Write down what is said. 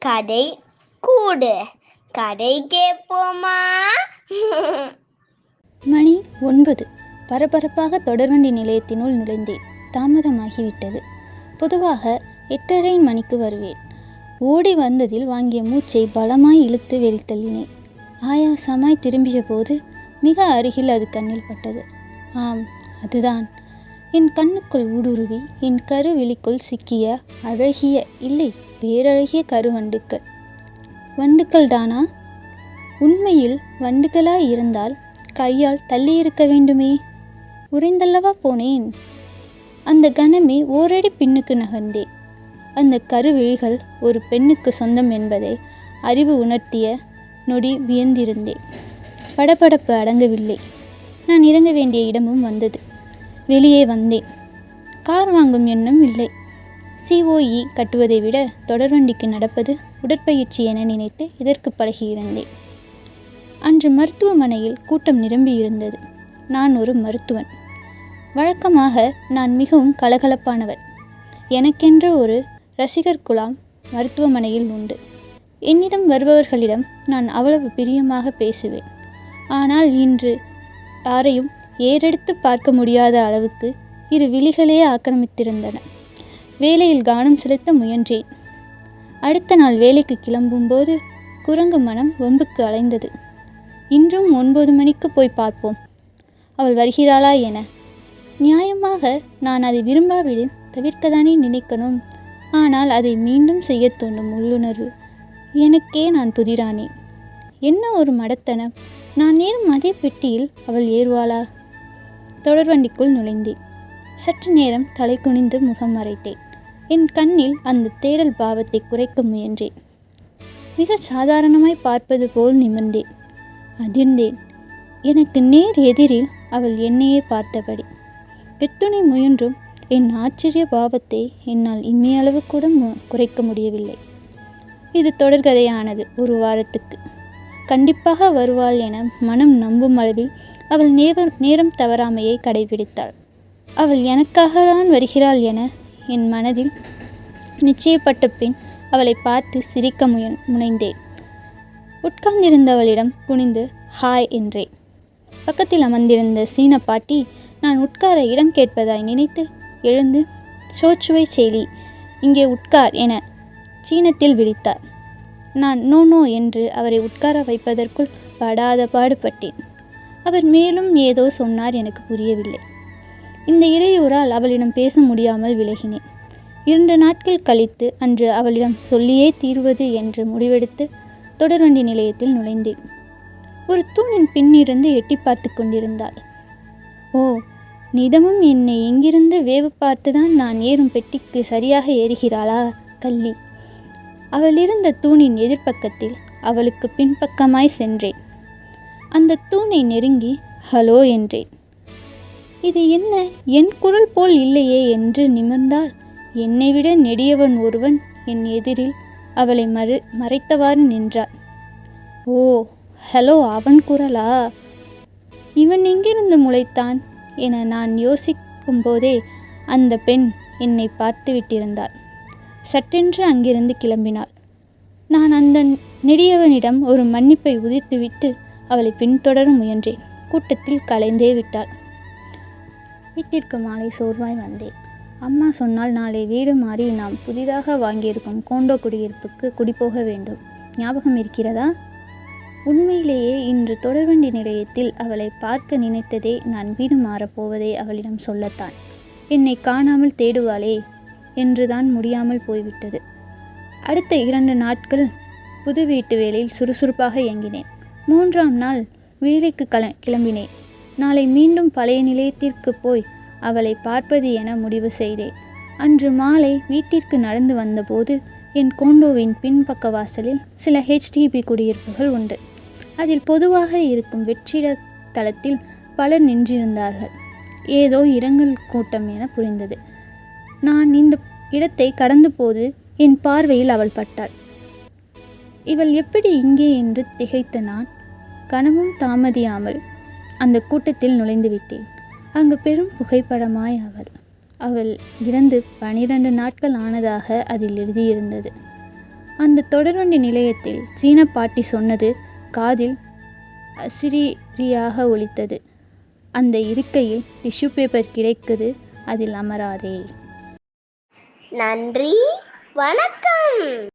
கதை கூடு. கதை கேட்போமா? மணி ஒன்பது. பரபரப்பாக தொடர்வண்டி நிலையத்தினுள் நுழைந்தேன் தாமதமாகிவிட்டது. பொதுவாக எட்டரை மணிக்கு வருவேன். ஓடி வந்ததில் வாங்கிய மூச்சை பலமாய் இழுத்து வெளித்தள்ளினேன் ஆயாசமாய் திரும்பிய போது மிக அருகில் அது கண்ணில் பட்டது. ஆம் அதுதான். என் கண்ணுக்குள் ஊடுருவி என் கருவிழிக்குள் சிக்கிய அழகிய இல்லை பேரழகிய கருவண்டுக்கள். வண்டுக்கள் தானா உண்மையில் வண்டுகளாய் இருந்தால் கையால் தள்ளியிருக்க வேண்டுமே? உறைந்தல்லவா போனேன். அந்த கணமே ஓரடி பின்னுக்கு நகர்ந்தேன் அந்த கருவிழிகள் ஒரு பெண்ணுக்கு சொந்தம் என்பதை அறிவு உணர்த்திய நொடி வியந்திருந்தேன் படபடப்பு அடங்கவில்லை. நான் இறங்க வேண்டிய இடமும் வந்தது. வெளியே வந்தேன். கார் வாங்கும் எண்ணம் இல்லை. சிஓஇ கட்டுவதை விட தொடர்வண்டிக்கு நடப்பது உடற்பயிற்சி என நினைத்து இதற்கு பழகியிருந்தேன் அன்று மருத்துவமனையில் கூட்டம் நிரம்பியிருந்தது நான் ஒரு மருத்துவன். வழக்கமாக நான் மிகவும் கலகலப்பானவன். எனக்கென்ற ஒரு ரசிகர் குலாம் மருத்துவமனையில் உண்டு. என்னிடம் வருபவர்களிடம் நான் அவ்வளவு பிரியமாக பேசுவேன். ஆனால் இன்று யாரையும் ஏறெடுத்து பார்க்க முடியாத அளவுக்கு இரு விழிகளே ஆக்கிரமித்திருந்தன. வேலையில் கவனம் செலுத்த முயன்றேன். அடுத்த நாள் வேலைக்கு கிளம்பும்போது குரங்கு மனம் வம்புக்கு அலைந்தது. இன்றும் ஒன்பது மணிக்கு போய் பார்ப்போம். அவள் வருகிறாளா என. நியாயமாக நான் அதை விரும்பாவிடில் தவிர்க்கதானே நினைக்கணும். ஆனால் அதை மீண்டும் செய்ய தோண்டும் உள்ளுணர்வு எனக்கே நான் புதிரானேன். என்ன ஒரு மடத்தனம். நான் நேரும் அதே பெட்டியில் அவள் ஏறுவாளா? தொடர்வண்டிக்குள் நுழைந்தேன். சற்று நேரம் தலை குனிந்து முகம் மறைத்தேன். என் கண்ணில் அந்த தேடல் பாவத்தை குறைக்க முயன்றேன். மிக சாதாரணமாய் பார்ப்பது போல் நிமிர்ந்தேன். அதிர்ந்தேன். எனக்கு நேர் எதிரில் அவள் என்னையே பார்த்தபடி. எத்துணை முயன்றும் என் ஆச்சரிய பாவத்தை என்னால் இம்மையளவு கூட மு- குறைக்க முடியவில்லை. இது தொடர்கதையானது ஒரு வாரத்துக்கு. கண்டிப்பாக வருவாள் என மனம் நம்பும் அளவில் அவள் நேரம் நேரம் தவறாமையை கடைபிடித்தாள். அவள் எனக்காக தான் வருகிறாள் என என் மனதில் நிச்சயப்பட்ட பின் அவளை பார்த்து சிரிக்க முய முனைந்தேன். உட்கார்ந்திருந்தவளிடம் குனிந்து ஹாய் என்றேன். பக்கத்தில் அமர்ந்திருந்த சீன பாட்டி நான் உட்கார இடம் கேட்பதாய் நினைத்து எழுந்து சோச்சுவை செயலி இங்கே உட்கார் என சீனத்தில் விழித்தார் நான் நோ நோ என்று அவரை உட்கார வைப்பதற்குள் படாத பாடுபட்டேன். அவர் மேலும் ஏதோ சொன்னார் எனக்கு புரியவில்லை. இந்த இடையூறால் அவளிடம் பேச முடியாமல் விலகினேன். இரண்டு நாட்கள் கழித்து அன்று அவளிடம் சொல்லியே தீர்வது என்று முடிவெடுத்து தொடர்வண்டி நிலையத்தில் நுழைந்தேன். ஒரு தூணின் பின்னிருந்து எட்டி பார்த்து கொண்டிருந்தாள். ஓ நிதமும் என்னை எங்கிருந்து வேவு பார்த்துதான் நான் ஏறும் பெட்டிக்கு சரியாக ஏறுகிறாளா கள்ளி? அவள் இருந்த தூணின் எதிர்ப்பக்கத்தில் அவளுக்கு பின்பக்கமாய் சென்றேன். அந்த தூணை நெருங்கி ஹலோ என்றேன். இது என்ன? என் குரல் போல் இல்லையே என்று நிமிர்ந்தால் என்னை விட நெடியவன் ஒருவன் என் எதிரில். அவளை மறு மறைத்தவாறு நின்றான் ஓ ஹலோ அவன் குரலா? இவன் எங்கிருந்து முளைத்தான்? என நான் யோசிக்கும் போதே அந்த பெண் என்னை பார்த்து விட்டிருந்தாள். சட்டென்று அங்கிருந்து கிளம்பினாள். நான் அந்த நெடியவனிடம் ஒரு மன்னிப்பை உதிர்த்துவிட்டு அவளை பின்தொடர முயன்றேன். கூட்டத்தில் கலைந்தே விட்டாள். வீட்டிற்கு மாலை சோர்வாய் வந்தேன். அம்மா சொன்னால் நாளை வீடு மாறி நாம் புதிதாக வாங்கியிருக்கும் கோண்டோ குடியிருப்புக்கு குடிபோக வேண்டும். ஞாபகம் இருக்கிறதா? உண்மையிலேயே இன்று தொடர்வண்டி நிலையத்தில் அவளை பார்க்க நினைத்ததே நான் வீடு மாறப்போவதை அவளிடம் சொல்லத்தான். என்னை காணாமல் தேடுவாளே என்றுதான் முடியாமல் போய்விட்டது. அடுத்த இரண்டு நாட்கள் புது வீட்டு வேலையில் சுறுசுறுப்பாக இயங்கினேன். மூன்றாம் நாள் வேலைக்கு கல கிளம்பினேன். நாளை மீண்டும் பழைய நிலையத்திற்கு போய் அவளை பார்ப்பது என முடிவு செய்தேன். அன்று மாலை வீட்டிற்கு நடந்து வந்தபோது என் கோண்டோவின் பின்பக்க வாசலில் சில ஹெச்டிபி குடியிருப்புகள் உண்டு. அதில் பொதுவாக இருக்கும் வெற்றிட தளத்தில் பலர் நின்றிருந்தார்கள். ஏதோ இரங்கல் கூட்டம் என புரிந்தது. நான் இந்த இடத்தை கடந்தபோது என் பார்வையில் அவள் பட்டாள். இவள் எப்படி இங்கே என்று திகைத்த நான் கனமும் தாமதியாமல் அந்த கூட்டத்தில் நுழைந்து விட்டேன் அங்கு பெரும் புகைப்படமாய் அவள் அவள் இறந்து பனிரெண்டு நாட்கள் ஆனதாக அதில் எழுதியிருந்தது. அந்த தொடர்வண்டி நிலையத்தில் சீன பாட்டி சொன்னது காதில் அசிரியாக ஒலித்தது. அந்த இருக்கையில் டிஷ்யூ பேப்பர் கிடைக்குது அதில் அமராதே. நன்றி வணக்கம்.